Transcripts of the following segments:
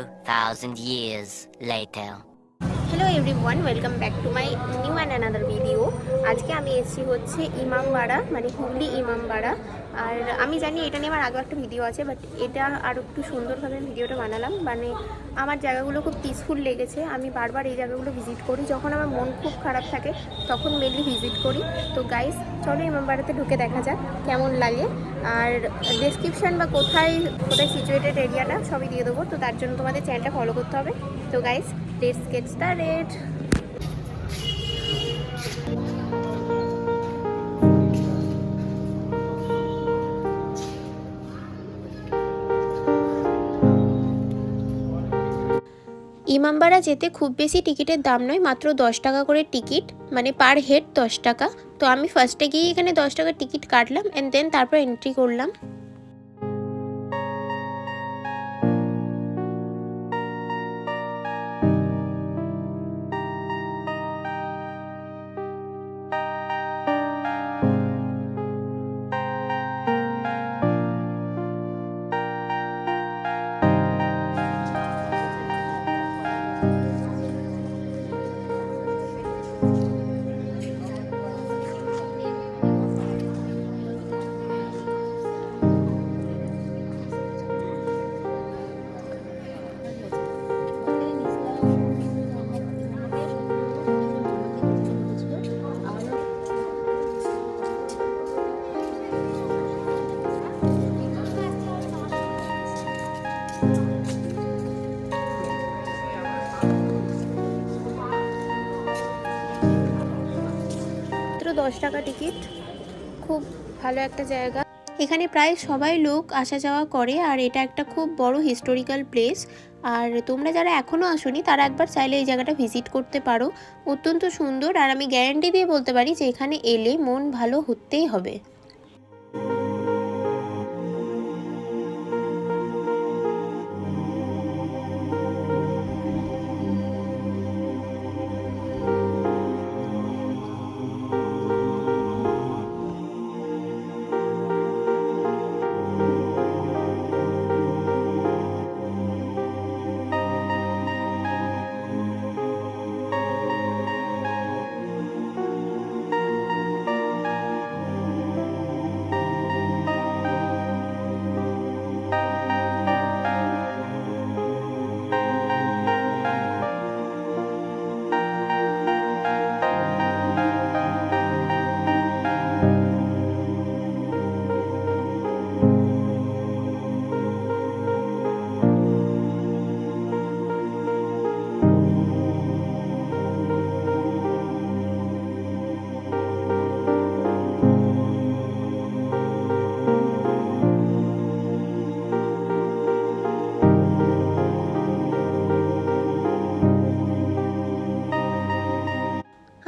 2,000 years later. Hello everyone welcome back to my new and another video আজকে আমি এসেছি হচ্ছে ইমামবাড়া মানে হুগলি ইমামবাড়া আর আমি জানি এটা নিয়ে আমার আগে একটা ভিডিও আছে বাট এটা আর একটু সুন্দরভাবে ভিডিওটা বানালাম। মানে আমার জায়গাগুলো খুব পিসফুল লেগেছে। আমি বারবার এই জায়গাগুলো ভিজিট করি। যখন আমার মন খুব খারাপ থাকে, তখন মেনলি ভিজিট করি। তো গাইস চলো ইমামবাড়াতে ঢুকে দেখা যাক কেমন লাগে। আর ডেসক্রিপশন বা কোথায় কোথায় সিচুয়েটেড এরিয়াটা সবই দিয়ে দেবো। তো তার জন্য তোমাদের চ্যানেলটা ফলো করতে হবে। তো গাইস লেটস গেট ইমামবাড়া যেতে খুব বেশি টিকিটের দাম নয়, মাত্র দশ টাকা করে টিকিট মানে পার হেড দশ টাকা। তো আমি ফার্স্টে গিয়ে এখানে দশ টাকার টিকিট কাটলাম অ্যান্ড দেন তারপর এন্ট্রি করলাম। দশ টাকা টিকিট। খুব ভালো একটা জায়গা। এখানে প্রায় সবাই লোক আসা যাওয়া করে, আর এটা একটা খুব বড় হিস্টোরিক্যাল প্লেস আর তোমরা যারা এখনও আসনি, তারা একবার চাইলে এই জায়গাটা ভিজিট করতে পারো। অত্যন্ত সুন্দর, আর আমি গ্যারান্টি দিয়ে বলতে পারি যে এখানে এলে মন ভালো হতেই হবে।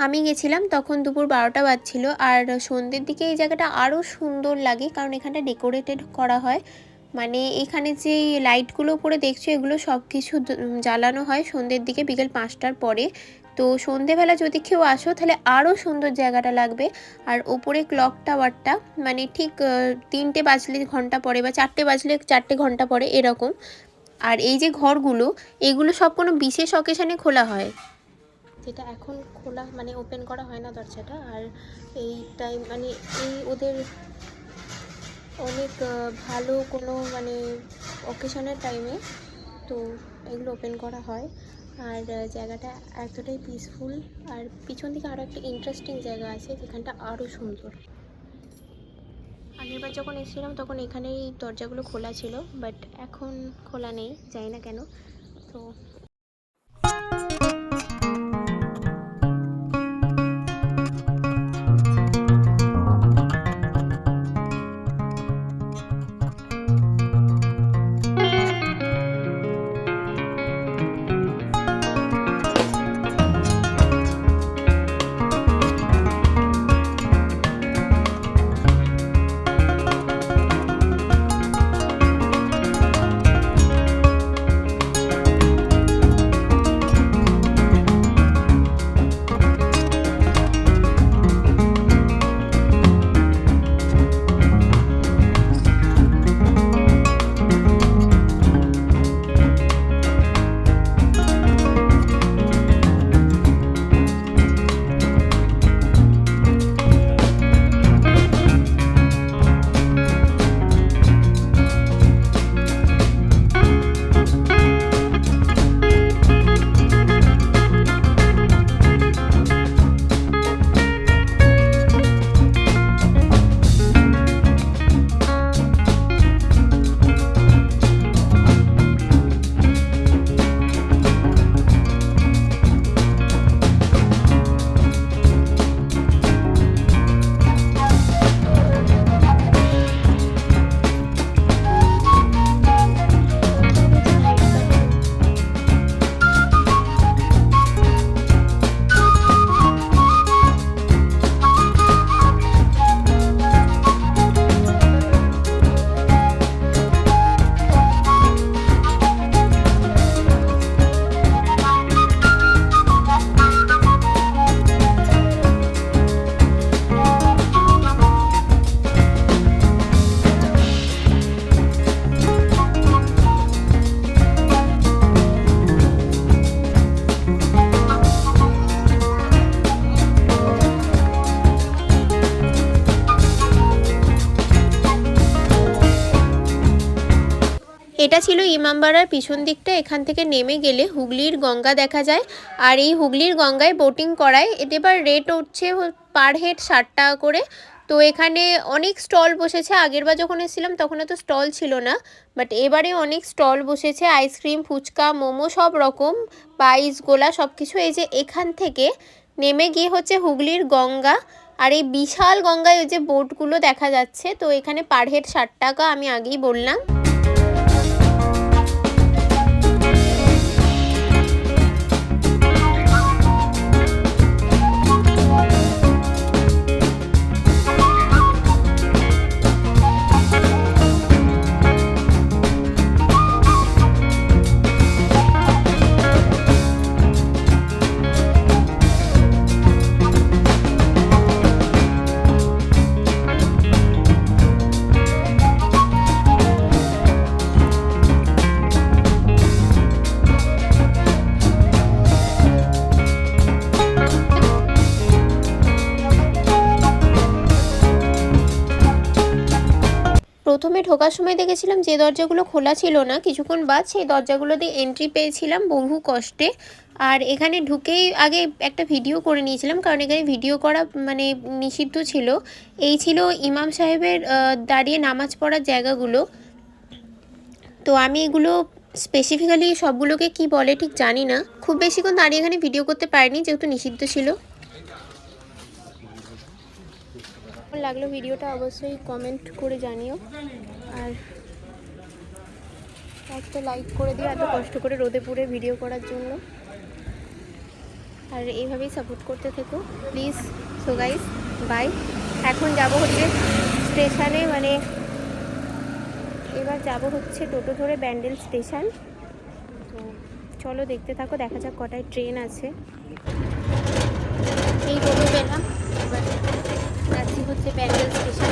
আমি গেছিলাম তখন দুপুর বারোটা বাজছিল আর সন্ধ্যের দিকে এই জায়গাটা আরও সুন্দর লাগে কারণ এখানটা ডেকোরেটেড করা হয়। মানে এখানে যে লাইটগুলো উপরে দেখছ এগুলো সব কিছু জ্বালানো হয় সন্ধ্যের দিকে বিকেল পাঁচটার পরে। তো সন্ধেবেলা যদি কেউ আসো তাহলে আরও সুন্দর জায়গাটা লাগবে। আর ওপরে ক্লক টাওয়ারটা মানে ঠিক তিনটে বাজলে ঘণ্টা পরে বা চারটে বাজলে চারটে ঘণ্টা পরে এরকম। আর এই যে ঘরগুলো এগুলো সব কোনো বিশেষ অকেশানে খোলা হয়। যেটা এখন খোলা মানে ওপেন করা হয় না দরজাটা। আর এই টাইম মানে এই ওদের অনেক ভালো কোনো মানে অকেশনের টাইমে তো এগুলো ওপেন করা হয়। আর জায়গাটা এতটাই পিসফুল আর পিছন দিকে আরও একটা ইন্টারেস্টিং জায়গা আছে, যেখানটা আরও সুন্দর। আগেরবার যখন এসেছিলাম, তখন এখানে এই দরজাগুলো খোলা ছিল বাট এখন খোলা নেই, জানি না কেন। তো এটা ছিল ইমামবাড়ার পিছন দিকটা, এখান থেকে নেমে গেলে হুগলির গঙ্গা দেখা যায়। আর এই হুগলির গঙ্গায় বোটিং করায়, এতে এবার রেট উঠছে পার হেড ষাট টাকা করে। তো এখানে অনেক স্টল বসেছে। আগেরবার যখন এসেছিলাম, তখন এত স্টল ছিল না। বাট এবারে অনেক স্টল বসেছে। আইসক্রিম ফুচকা, মোমো সব রকম পাইস গোলা সব কিছু। এই যে এখান থেকে নেমে গিয়ে হচ্ছে হুগলির গঙ্গা। আর এই বিশাল গঙ্গায় ওই যে বোটগুলো দেখা যাচ্ছে। তো এখানে পার হেড ষাট টাকা আমি আগেই বললাম। প্রথমে ঢোকার সময় দেখেছিলাম যে দরজাগুলো খোলা ছিল না। কিছুক্ষণ বাদ সেই দরজাগুলো দিয়ে এন্ট্রি পেয়েছিলাম বহু কষ্টে। আর এখানে ঢুকেই আগে একটা ভিডিও করে নিয়েছিলাম, কারণ এখানে ভিডিও করা মানে নিষিদ্ধ ছিল। এই ছিল ইমাম সাহেবের দাঁড়িয়ে নামাজ পড়ার জায়গাগুলো। তো আমি এগুলো স্পেসিফিক্যালি সবগুলোকে কি বলে ঠিক জানি না। খুব বেশিক্ষণ দাঁড়িয়ে এখানে ভিডিও করতে পারিনি, যেহেতু নিষিদ্ধ ছিল। কেমন লাগল ভিডিওটা অবশ্যই কমেন্ট করে জানিও। আর একটা লাইক করে দিও, এত কষ্ট করে রোদে পুড়ে ভিডিও করার জন্য। আর এইভাবেই সাপোর্ট করতে থেকো প্লিজ সো গাইস বাই এখন যাব হচ্ছে স্টেশনে মানে এবার যাব হচ্ছে টোটো ধরে ব্যান্ডেল স্টেশন তো চলো দেখতে থাকো, দেখা যাক কটায় ট্রেন আছে। এই টোটো পেলাম। এবার হচ্ছে স্টেশন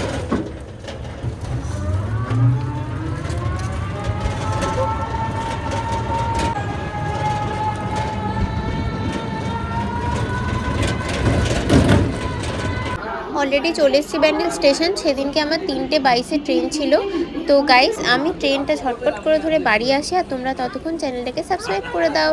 অলরেডি চলে এসেছি ব্যান্ডেল স্টেশন। সেদিনকে আমার তিনটে বাইশে ট্রেন ছিল। তো গাইস আমি ট্রেনটা ঝটপট করে ধরে বাড়ি আসি আর তোমরা ততক্ষণ চ্যানেলটাকে সাবস্ক্রাইব করে দাও।